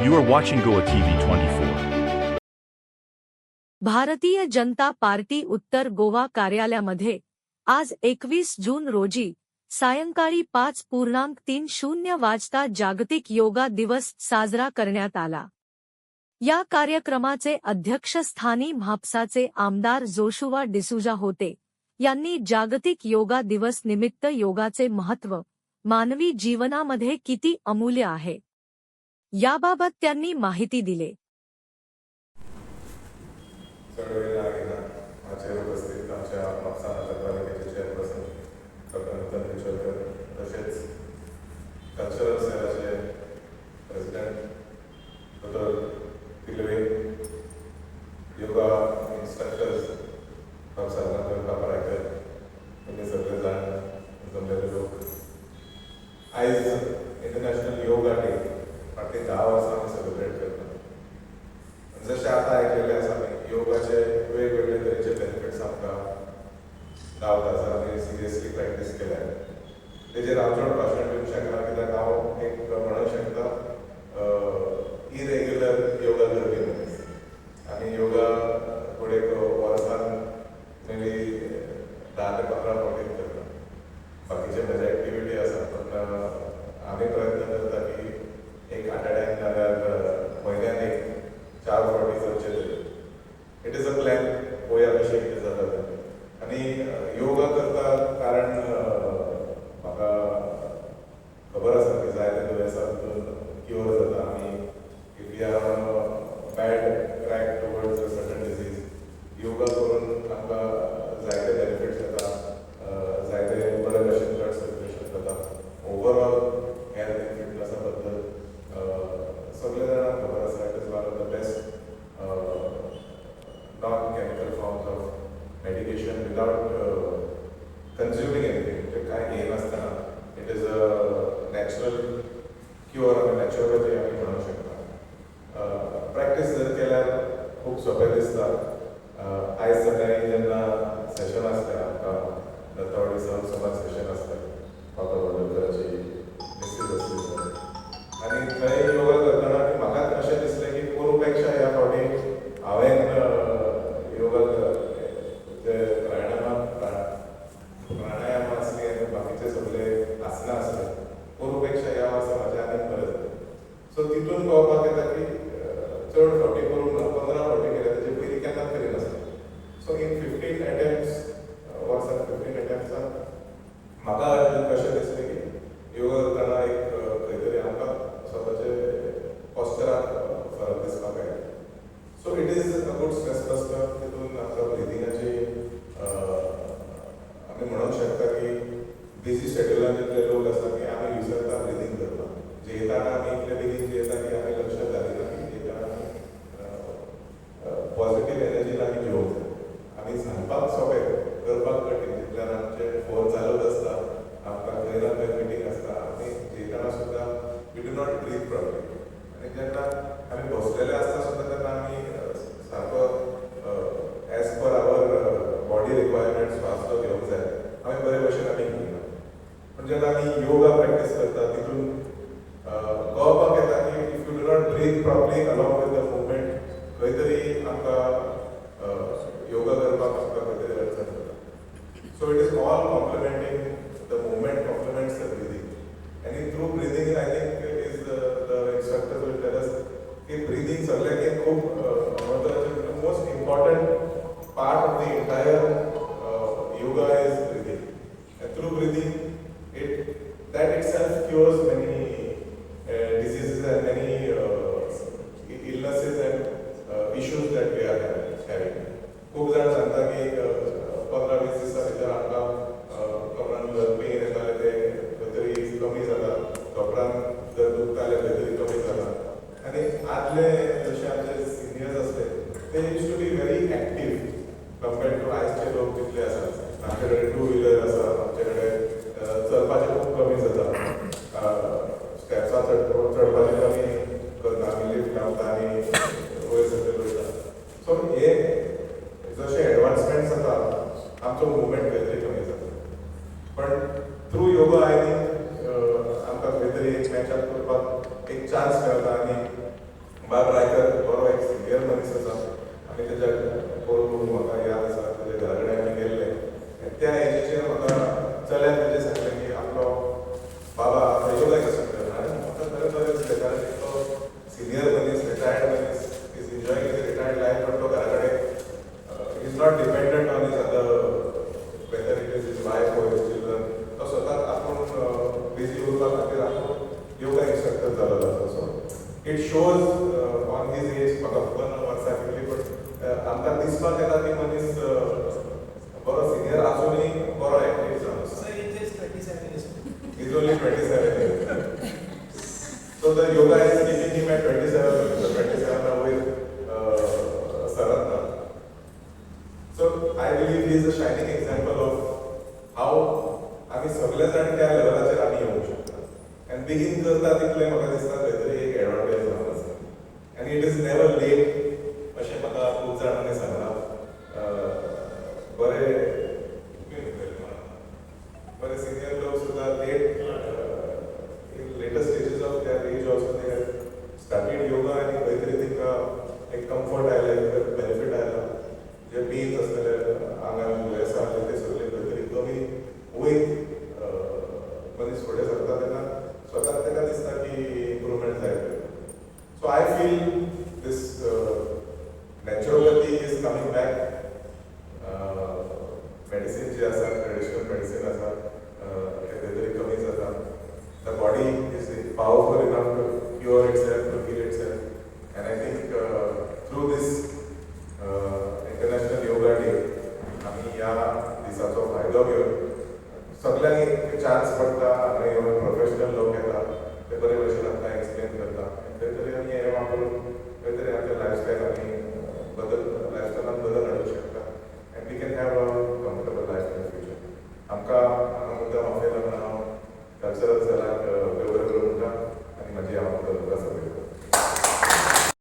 You are watching Goa TV 24. Bharatiya Janata party उत्तर गोवा कार्यालयामध्ये आज एकवीस जून रोजी सायंकाळी पाच पूर्णांक तीन शून्य वाजता जागतिक योगा दिवस साजरा करण्यात आला. या कार्यक्रमाचे अध्यक्षस्थानी म्हापसाचे आमदार जोशुवा डिसुजा होते. यांनी जागतिक योगा दिवस निमित्त योगाचे महत्त्व मानवी जीवनामध्ये किती अमूल्य आहे? याबाबत त्यांनी माहिती दिली चळवळी लागेना माझे उपस्थित आमच्या म्हापसा नगरपालिकेचे चेअरपर्सन डॉक्टर नूतन पिंचोलकर तसेच cultural सेलाचे president doctor Tilve yoga instructors Mhapsa नगर कापारायकर तुमी सगळे जाण जमलेले लोक आयज इंटरनॅशनल योगा डे फाटलीं धा वर्सां आमी सेलिब्रेट करता जशें आतां आयकलेलें आसा आमी योगाचे वेगवेगळे तरेचे बेनिफिट्स आमकां गावता जर आमी सिरियसली प्रॅक्टीस केल्यार तेजेर हांव चड भाशण दिवंक शकना कित्याक हांव एक म्हणूंक शकता इरेग्युलर योगा करपी मनीस आनी योगा फुडें वर्सान मेबी धा ते पंदरा फावटी करता बाकीचे म्हजे एक्टिविटी आसा पूण आमी प्रयत्न करता की एक आठवड्याक नाल्यार म्हयन्यान एक चार फावटी करचे तरी इट इज अ प्लॅन पळोवया कशें कितें जाता तें आनी योगा करता कारण म्हाका खबर आसा की जायते दुयेंसां भितर क्युअर जाता आमी if you are bad track towards a certain disease yoga करून आमकां जायते बेनिफिट्स जाता जायते बरे भशेन ब्लड सर्क्युलेशन जाता ओवरऑल हेल्थ एंड फिटनेसा बद्दल सगळे जाणांक खबर आसा it is one of the best non chemical forms of medication without consuming anything ते कांय घेयनासतना it is a natural cure आनी नॅचुरोपॅथी आमी म्हणूंक शकता प्रॅक्टीस जर केल्यार खूब सोंपें दिसता आयज सकाळीं जेन्ना सेशन आसलें आमकां दत्तवाडी सहन समाज सेशन आसलें बाबा वडोदराची मिसीस आसली आनी थंय योगा करतना की म्हाका अशें दिसलें की पोरू पेक्षा ह्या फावटी हांवें योगा ते प्राणायाम प्राणायाम आसली आनी बाकीचे सगळे आसना आसले पोरू पेक्षा ह्या वर्सा म्हाज्या आनीक बरें सो तितून कळपाक बिज़ी शेड्युलान जितले लोक आसा की आमी विसरता ब्रिदींग करपाक जेयताना आमी इतले बेगीन जेयता की आमी लक्ष घालिना की जेयताना आमी पॉझिटीव एनर्जीन आमी जेवंक जाय आमी सांगपाक सोंपें करपाक कठीण जितल्यान आमचे फ़ोन चालूच आसता आमकां खंय ना खंय मिटींग आसता आमी जेयताना सुद्दां we do not breathe properly आनी जेन्ना आमी बसलेले आसता सुद्दां तेन्ना आमी सारको एज पर आवर घेवंक म्हणजे आता जेन्ना आमी योगा प्रॅक्टीस करता तितून कळपाक येता की if you do not breathe properly along with the movement खंय तरी आमकां योगा करपाक आमकां खंय तरी अडचण जाता so it is all complementing the movement complements the breathing आनी through breathing I think is the instructor will tell us की ब्रिदींग सगळ्यांक खूब that we are having खूब जाण सांगता की पंधरा वीस दिसा भितर आमकां कपडान जर पेन येताले ते खंय तरी कमी जाला कपडान जर दुखताले खंय तरी कमी जाला आनी आदले जशे आमचे सिनियर्स आसले ते use to be very active compared to आयजचे लोक कितले आसा आमचे कडेन टू व्हिलर आसा आमचे कडेन चलपाचें खूब कमी जाता स्टेप्सां चड चडपाचें कमी करता आमी लिफ्ट लावता आनी वयर सकयल वयता सो हे जशे एडवान्समेंट जाता आमचो मुवमेंट खंय तरी कमी जाता पण थ्रू योगा आय थिंक आमकां खंय तरी एक मॅच अप करपाक एक चान्स मेळटा आनी बाब रायकर बरो एक सिनियर मनीस आसा आमी तेज्या पळोवन म्हाका याद आसा तेज्या घरा कडेन आमी गेल्ले आनी त्या एजीचेर म्हाका चल्यान तेजें सांगलें की आपलो बाबा योगा कसो करता आनी म्हाका खरें बरें दिसलें कारण एक तो सिनियर मनीस रिटायर्ड मनीस is enjoying his retired life पण तो घरा कडेन is not dependent on is other whether it is is wife और इज चिल्ड्रन तो स्वताक आपूण बिझी उरपा खातीर आपूण योगा इन्स्ट्रक्टर जालोलो आसा so it shows on these age म्हाका खबर ना वर्सां कितली पण आमकां दिसपाक येता की मनीस बरो सिनियर आसुनूय बरो एक्टीव जालो आसा Sir, it is 27 years. He's only 27 years. so the yoga is keeping him at 27, so 27 away uh, Saratna. So I believe he is a shining example of how आम्ही सगळे जाण त्या लेवलाचेर आमी येवंक शकता आनी बेगीन करता तितले म्हाका दिसता खंय तरी एक एडवांटेज जावन आसा आनी इट इज नेवर लेट अशें म्हाका खूब जाणांनी सांगलां अह, बरे बरे सिनियर लोक सुद्धा late in later stages of their age also they have started yoga आनी खंय तरी तांकां एक कम्फर्ट आयला एक बेनिफीट आयला जे पेन्स आसलेले आंगान दुयेंसां आसले ते सगळे खंय तरी कमी वयत मनीस फुडें सरता तेन्ना स्वताक ताका दिसता की इम्प्रुवमेंट जायत so I feel this naturopathy is coming back medicine जे आसा ट्रेडिशनल मेडिसिन आसा काहीतरी तरी कमी जाता the body is powerful enough to cure itself to heal itself and I think through this international yoga day आमी ह्या दिसाचो फायदो घेवन सगळ्यांक चान्स पडटा हांगा येवन प्रोफेशनल लोक येता ते बरे भशेन आमकां एक्सप्लेन करता. खंय तरी आमी हें वापरून खंय तरी आमच्या लायफस्टायल आमी बदल लायफस्टायलान बदल